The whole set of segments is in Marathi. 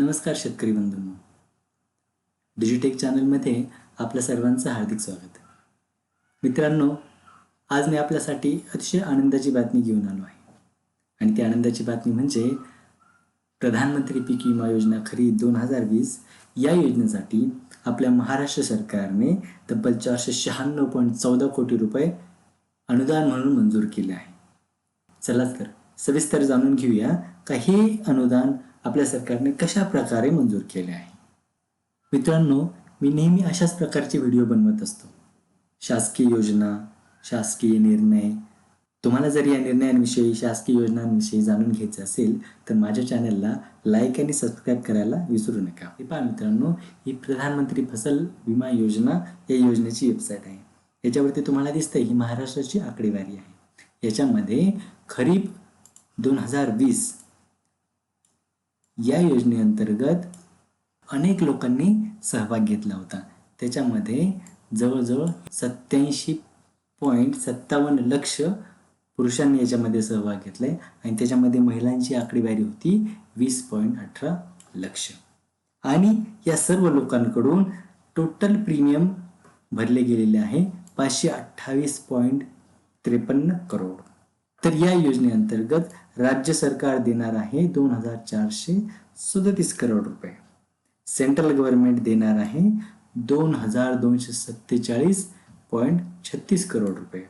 नमस्कार शेतकरी बंधूंनो. डिजिटेक चॅनलमध्ये आपल्या सर्वांचं हार्दिक स्वागत. मित्रांनो आज मी आपल्यासाठी अतिशय आनंदाची बातमी घेऊन आलो आहे. आणि ती आनंदाची बातमी म्हणजे प्रधानमंत्री पीक विमा योजना खरी दोन हजार वीस या योजनेसाठी आपल्या महाराष्ट्र सरकारने तब्बल चारशे शहाण्णव पॉईंट चौदा कोटी रुपये अनुदान म्हणून मंजूर केले आहे. चला तर सविस्तर जाणून घेऊया का हे अनुदान आपल्या सरकारने कशा प्रकारे मंजूर केले आहे? मित्रांनो मी नेहमी अशाच प्रकारचे व्हिडिओ बनवत असतो. शासकीय योजना शासकीय निर्णय. तुम्हाला जर या निर्णयांविषयी शासकीय योजनांविषयी जाणून घ्यायचं असेल तर माझ्या चॅनलला लाईक आणि सबस्क्राईब करायला विसरू नका. हे पहा मित्रांनो ही प्रधानमंत्री फसल विमा योजना या योजनेची वेबसाईट आहे. याच्यावरती तुम्हाला दिसतंय ही महाराष्ट्राची आकडेवारी आहे. याच्यामध्ये खरीप दोन हजार वीस या योजनेअंतर्गत अनेक लोकांनी सहभाग घेतला होता. त्याच्यामध्ये जवळजवळ सत्याऐंशी पॉईंट सत्तावन्न लक्ष पुरुषांनी याच्यामध्ये सहभाग घेतलाय आणि त्याच्यामध्ये महिलांची आकडेवारी होती वीस पॉईंट अठरा लक्ष. आणि या सर्व लोकांकडून टोटल प्रीमियम भरले गेलेले आहे पाचशे अठ्ठावीस पॉईंट त्रेपन्न करोड. तर या योजनेअंतर्गत राज्य सरकार देणार आहे दोन हजार चारशे सदतीस करोड रुपये. सेंट्रल गव्हर्नमेंट देणार आहे दोन हजार दोनशे सत्तेचाळीस पॉईंट छत्तीस करोड रुपये.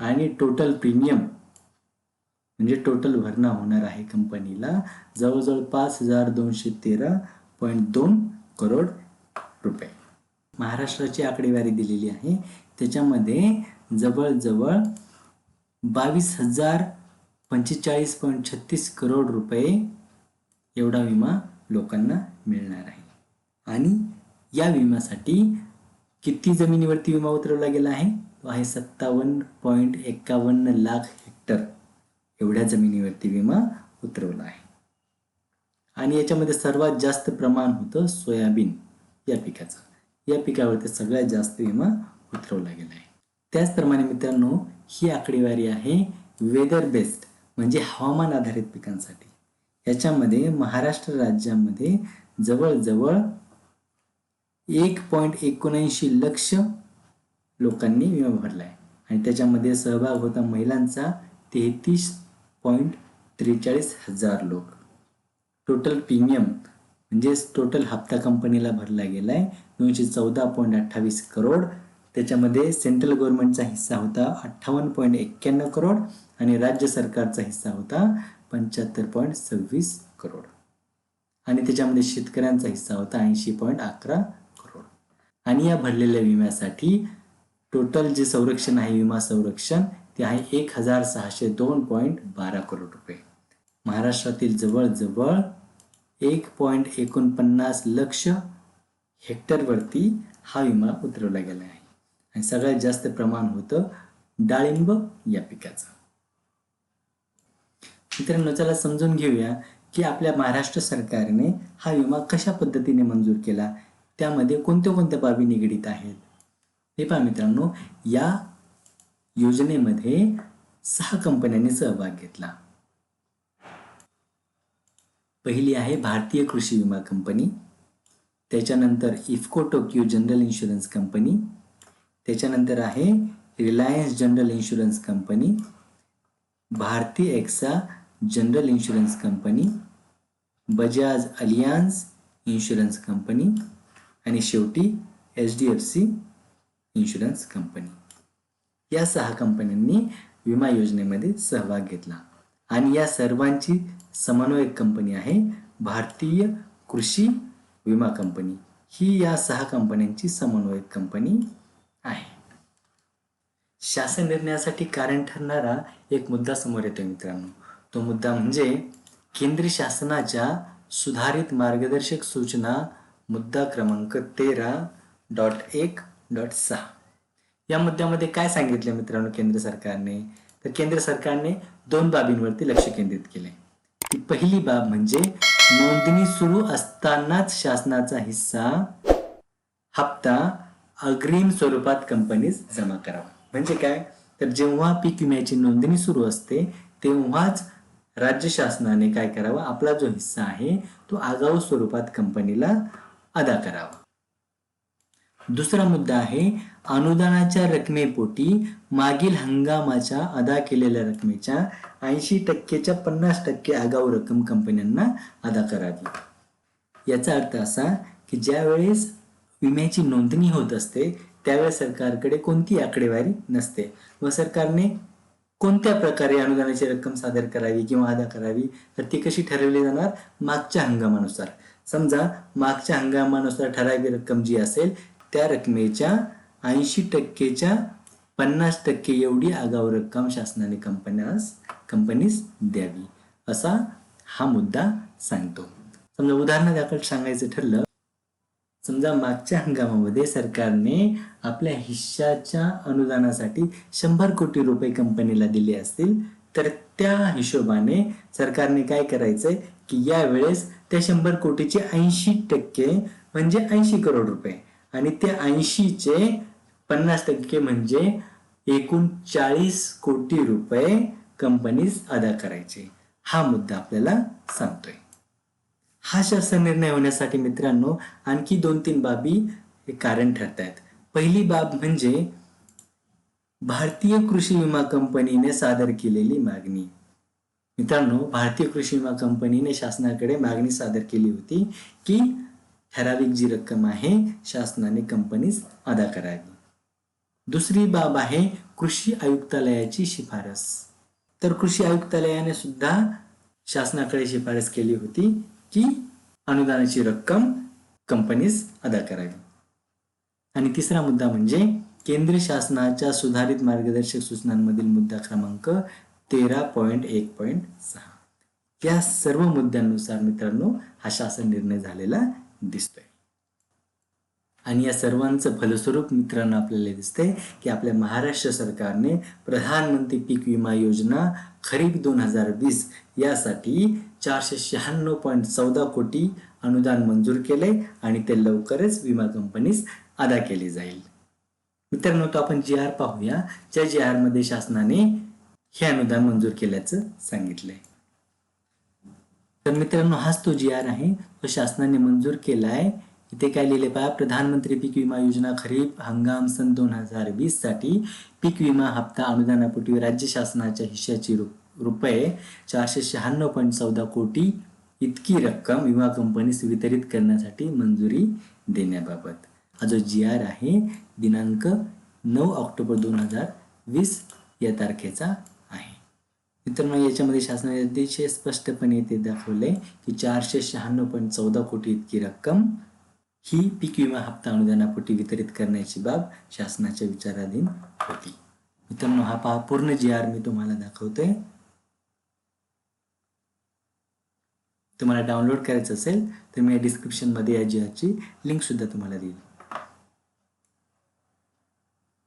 आणि टोटल प्रीमियम म्हणजे टोटल भरणा होणार आहे कंपनीला जवळजवळ पाच हजार दोनशे तेरा पॉईंट दोन करोड रुपये. महाराष्ट्राची आकडेवारी दिलेली आहे. त्याच्यामध्ये जवळजवळ बावीस हजार पंचेचाळीस पॉईंट छत्तीस करोड रुपये एवढा विमा लोकांना मिळणार आहे. आणि या विम्यासाठी किती जमिनीवरती विमा उतरवला गेला आहे? तो आहे सत्तावन्न पॉईंट एक्कावन्न लाख हेक्टर एवढ्या जमिनीवरती विमा उतरवला आहे. आणि याच्यामध्ये सर्वात जास्त प्रमाण होतं सोयाबीन या पिकाचं. या पिकावरती सगळ्यात जास्त विमा उतरवला गेला आहे. त्याचप्रमाणे मित्रांनो ही आकडेवारी आहे वेदर बेस्ड म्हणजे हवामान आधारित पिकांसाठी. याच्यामध्ये महाराष्ट्र राज्यामध्ये जवळजवळ एक पॉईंट एकोणऐंशी लक्ष लोकांनी विमा भरला आहे आणि त्याच्यामध्ये सहभाग होता महिलांचा तेहतीस पॉईंट त्रेचाळीस हजार लोक. टोटल प्रीमियम म्हणजेच टोटल हप्ता कंपनीला भरला गेला आहे दोनशे चौदा पॉईंट अठ्ठावीस करोड. त्याच्यामध्ये सेंट्रल गव्हर्नमेंटचा हिस्सा होता अठ्ठावन्न पॉईंट एक्क्याण्णव करोड. आणि राज्य सरकारचा हिस्सा होता पंच्याहत्तर पॉईंट सव्वीस करोड. आणि त्याच्यामध्ये शेतकऱ्यांचा हिस्सा होता ऐंशी पॉईंट अकरा करोड. आणि या भरलेल्या विम्यासाठी टोटल जे संरक्षण आहे विमा संरक्षण ते आहे एक हजार सहाशे दोन पॉईंट बारा करोड रुपये. महाराष्ट्रातील जवळजवळ एक पॉईंट एकोणपन्नास लक्ष हेक्टरवरती हा विमा उतरवला गेला आहे. आणि सगळ्यात जास्त प्रमाण होतं डाळिंब या पिकाचं. मित्रांनो चला समजून घेऊया की आपल्या महाराष्ट्र सरकारने हा विमा कशा पद्धतीने मंजूर केला? त्यामध्ये कोणत्या कोणत्या बाबी निगडीत आहेत? हे पहा मित्रांनो या योजनेमध्ये सहा कंपन्यांनी सहभाग घेतला. पहिली आहे भारतीय कृषी विमा कंपनी त्याच्यानंतर IFFCO Tokio general insurance company त्याच्यानंतर आहे Reliance general insurance company Bharti Axa general insurance company Bajaj Allianz insurance company आणि शेवटी H D F C insurance company. या सहा कंपन्यांनी विमा योजनेमध्ये सहभाग घेतला. आणि या सर्वांची समन्वयक कंपनी आहे भारतीय कृषी विमा कंपनी. ही या सहा कंपन्यांची समन्वयक कंपनी आहे. शासन निर्णयासाठी कारण ठरणारा एक मुद्दा समोर येतो मित्रांनो. तो मुद्दा म्हणजे केंद्र शासनाच्या सुधारित मार्गदर्शक सूचना मुद्दा क्रमांक तेरा डॉट एक डॉट सहा. या मुद्द्यामध्ये काय सांगितले मित्रांनो केंद्र सरकारने? तर केंद्र सरकारने दोन बाबींवरती लक्ष केंद्रित केले ती पहिली बाब म्हणजे नोंदणी सुरू असतानाच शासनाचा हिस्सा हप्ता अग्रिम स्वरूपात कंपनीस जमा करावा. म्हणजे काय? तर जेव्हा पीक विम्याची नोंदणी सुरू असते तेव्हाच राज्य शासनाने काय करावं? आपला जो हिस्सा आहे तो आगाऊ स्वरूपात कंपनीला अदा करावा. दुसरा मुद्दा आहे अनुदानाच्या रकमेपोटी मागील हंगामाच्या अदा केलेल्या रकमेच्या ऐंशी टक्केच्या पन्नास टक्के आगाऊ रक्कम कंपन्यांना अदा करावी. याचा अर्थ असा की ज्यावेळेस विम्याची नोंदणी होत असते त्यावेळेस सरकारकडे कोणती आकडेवारी नसते व सरकारने कोणत्या प्रकारे अनुदानाची रक्कम सादर करावी किंवा अदा करावी तर ती कशी ठरवली जाणार? मागच्या हंगामानुसार. समजा मागच्या हंगामानुसार ठराविक रक्कम जी असेल त्या रकमेच्या ऐंशी टक्केच्या पन्नास टक्के एवढी आगाऊ रक्कम शासनाने कंपन्यास कंपनीस द्यावी. असा हा मुद्दा सांगतो. समजा उदाहरणादाखल सांगायचं ठरलं समजा मागच्या हंगामामध्ये सरकारने आपल्या हिश्शाच्या अनुदानासाठी शंभर कोटी रुपये कंपनीला दिले असतील तर त्या हिशोबाने सरकारने काय करायचंय की यावेळेस त्या शंभर कोटीचे ऐंशी टक्के म्हणजे ऐंशी करोड रुपये आणि त्या ऐंशीचे पन्नास टक्के म्हणजे एकूण चाळीस कोटी रुपये कंपनीस अदा करायचे. हा मुद्दा आपल्याला सांगतोय. हा शासन निर्णय होण्यासाठी मित्रांनो आणखी दोन तीन बाबी हे कारण ठरत आहेत पहिली बाब म्हणजे भारतीय कृषी विमा कंपनीने सादर केलेली मागणी. मित्रांनो भारतीय कृषी विमा कंपनीने शासनाकडे मागणी सादर केली होती की ठराविक जी रक्कम आहे शासनाने कंपनीस अदा करावी. दुसरी बाब आहे कृषी आयुक्तालयाची शिफारस. तर कृषी आयुक्तालयाने सुद्धा शासनाकडे शिफारस केली होती की अनुदानाची रक्कम कंपनीस अदा करावी. आणि तिसरा मुद्दा म्हणजे केंद्र शासनाच्या सुधारित मार्गदर्शक सूचनांमधील मुद्दा क्रमांक तेरा पॉईंट एक पॉईंट सहा. या सर्व मुद्द्यांनुसार मित्रांनो हा शासन निर्णय झालेला दिसतोय. आणि या सर्वांचं फलस्वरूप मित्रांनो आपल्याला दिसतंय की आपल्या महाराष्ट्र सरकारने प्रधानमंत्री पीक विमा योजना खरीप दोन हजार वीस यासाठी चारशे शहाण्णव पॉईंट चौदा कोटी अनुदान मंजूर केले आणि ते लवकरच विमा कंपनीस अदा केले जाईल. मित्रांनो तो आपण जी आर पाहूया. ज्या जी आरमध्ये शासनाने हे अनुदान मंजूर केल्याचं सांगितलंय. तर मित्रांनो हाच तो जी आर आहे. तो शासनाने मंजूर केलाय. इथे काय लिहिले पहा प्रधानमंत्री पीक विमा योजना खरीप हंगाम सन दोन हजार वीससाठी पीक विमा हप्ता अनुदानापोटी राज्य शासनाच्या हिश्श्याची रूप रुपये चारशे शहाण्णव पॉईंट चौदा कोटी इतकी रक्कम विमा कंपनीस वितरित करण्यासाठी मंजुरी देण्याबाबत. हा जो जी आर आहे दिनांक नऊ ऑक्टोबर दोन हजार वीस या तारखेचा आहे. मित्रांनो याच्यामध्ये शासनाने अतिशय स्पष्टपणे ते दाखवले की चारशे शहाण्णव पॉईंट चौदा कोटी इतकी रक्कम ही पीक विमा हप्ता अनुदानापोटी वितरित करण्याची बाब शासनाच्या विचाराधीन होती. मित्रांनो हा पहा पूर्ण जी आर मी तुम्हाला दाखवतोय. तुम्हाला डाउनलोड करायचं असेल तर मी डिस्क्रिप्शनमध्ये या जी लिंकसुद्धा लिंक सुद्धा तुम्हाला देईल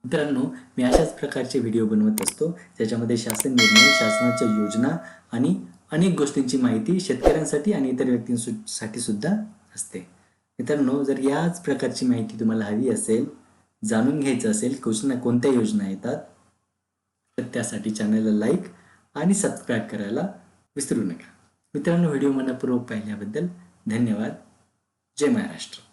मित्रांनो मी अशाच प्रकारचे व्हिडिओ बनवत असतो ज्याच्यामध्ये शासन निर्णय शासनाच्या योजना आणि अनेक गोष्टींची माहिती शेतकऱ्यांसाठी आणि इतर व्यक्तींसाठी सुद्धा असते. मित्रांनो जर याच प्रकारची माहिती तुम्हाला हवी असेल जाणून घ्यायचं असेल योजना कोणत्या योजना येतात तर त्यासाठी चॅनलला लाईक आणि सबस्क्राईब करायला विसरू नका. मित्रांनो व्हिडिओ मनपूर्वक पाहिल्याबद्दल धन्यवाद. जय महाराष्ट्र.